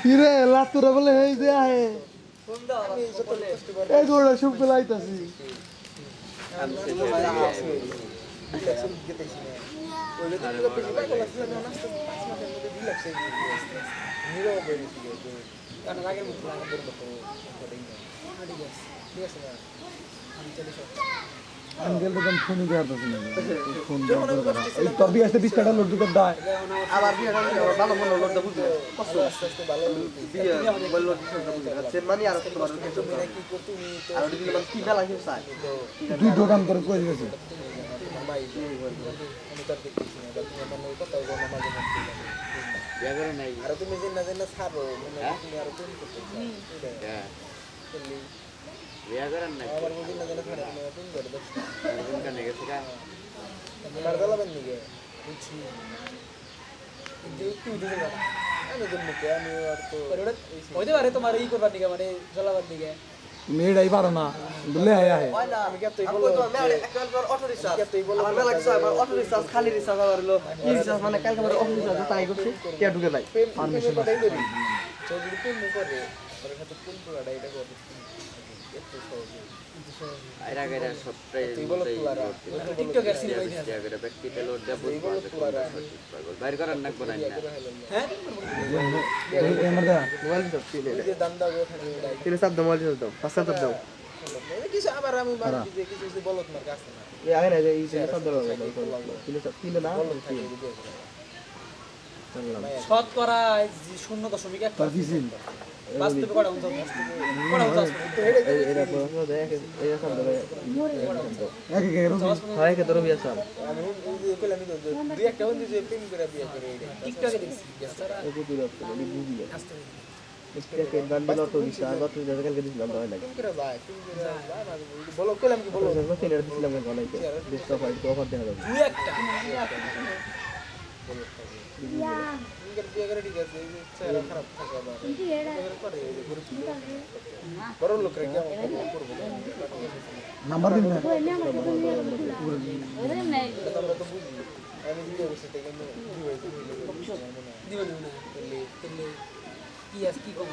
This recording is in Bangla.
কিরে লাতুরা বলে এই যে আহে। এই দৌড়া সব পেলাইতাছি। আঙ্কেল তো ফোনই করতেছি না। ফোন এই তোর দিয়ে আসতে বিশ টাকা লোড দিতে দেয়। আবার বিয়ে ভালো মনে তো বুঝলো? বিয়ে বলল সে মানে আর তোমার আর ওটা মানে কি মেলা কেউ চায় দুই দোকান করে কই গেছে আর তুমি যে না জানা ছাড়ো মানে তুমি আর তুমি করতে হ্যাঁ। বিয়া করেন না আমার মধ্যে না ছাড়ো তুমি তুমি করে দাও নেগে থেকে মার দালাবেন নিকে বুঝছি কিন্তু দিতে না আমি তো মুখে আমি আর তো হইতে পারে তোমার ই করবার দিকে মানে জ্বলাবার দিকে তুমি এটাই পারো না বলে আয় আহে আমি কেন তুই বলো তো মেলা একবার অটো রিক্সা কেন তুই বলো আমার মেলা কিছু আমার অটো রিক্সা খালি রিক্সা আবার হলো কি রিক্সা মানে কালকে আমার অটো রিক্সা তাই করছি কে ঢুকে নাই প্রেম প্রেমের কথাই ধরি যদি প্রেম করে ওর সাথে প্রেম করাটা এটা করে হ্যাঁ? কিছু আবার আমি কিছু কিছু বলত মার কাছে না। আগে না এই চাপ তিলে না? বলত থাকে বুঝে সৎ করা যে শূন্য দশমিক এক বাস্তবে কটা উঠা কটা উঠা এটা তো দেখ এই চাপ দাও এক এক এরকম হয় কে তোর বিয়া চাপ আমি ওই যে কইলাম দুই একটা হন্দি যে প্রেম করে বিয়ে টিকটকে দেখছি এই বান্ডেল অটো অটো কালকে দিছিলাম বলো কইলাম কি বলো তো অফার দেখা যাবে। দুই একটা। নাম্বার দিন না আমরা তো বুঝি আমি দিতে বসে থেকে আমি কি হয়েছে দিব দিব না তেলে তেলে কি আছে কি কম